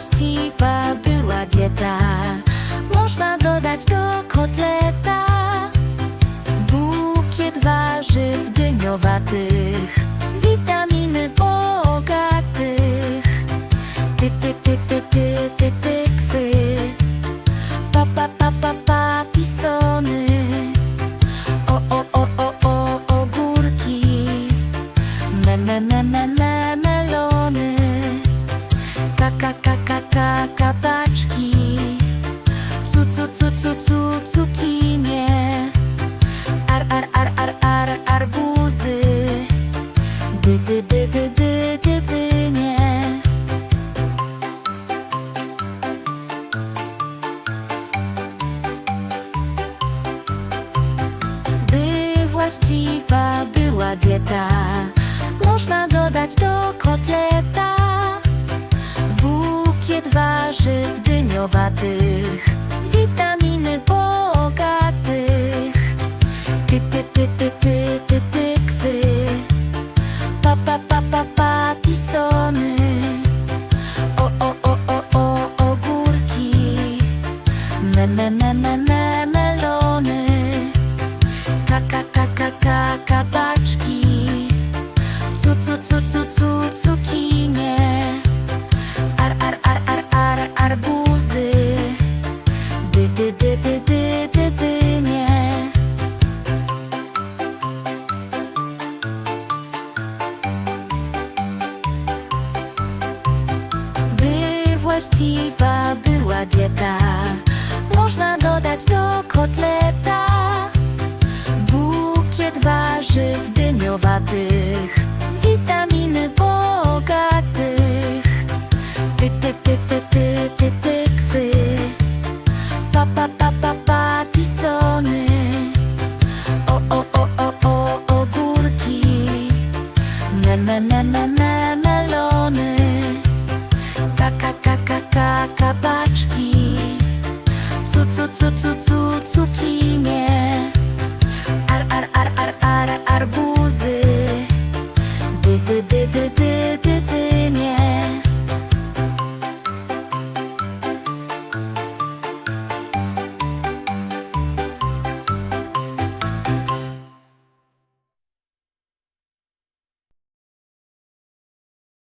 właściwa była dieta Można dodać do kotleta Bukiet warzyw dyniowatych Dy, dy, dy, dy, dy, dy, dynie By właściwa była dieta Można dodać do kotleta Bukiet warzyw dyniowatych Witaminy bogatych. Ty, ty, ty, ty, ty, patisony O, o, o, o, o, ogórki. Me, me, me, me, me, melony. Ka, ka, ka, ka, ka, kabaczki. Cu, cu, cu, cu, cu, cukinie. Ar, ar, ar, ar, ar, arbuzy. Dy, dy, dy, dy, właściwa była dieta. Można dodać do kotleta Bukiet warzyw dyniowatych Witaminy bogatych. Ty, ty, ty, ty, ty, ty, tykwy Pa, pa, pa, pa, patisony O, o, o, o, o, ogórki. Me, me, me, me, me, melony ka kabaczki. Cu cu cu cu cu cukinie. Ar ar ar ar ar arbuzy Dy dy dy dy dy dy dy.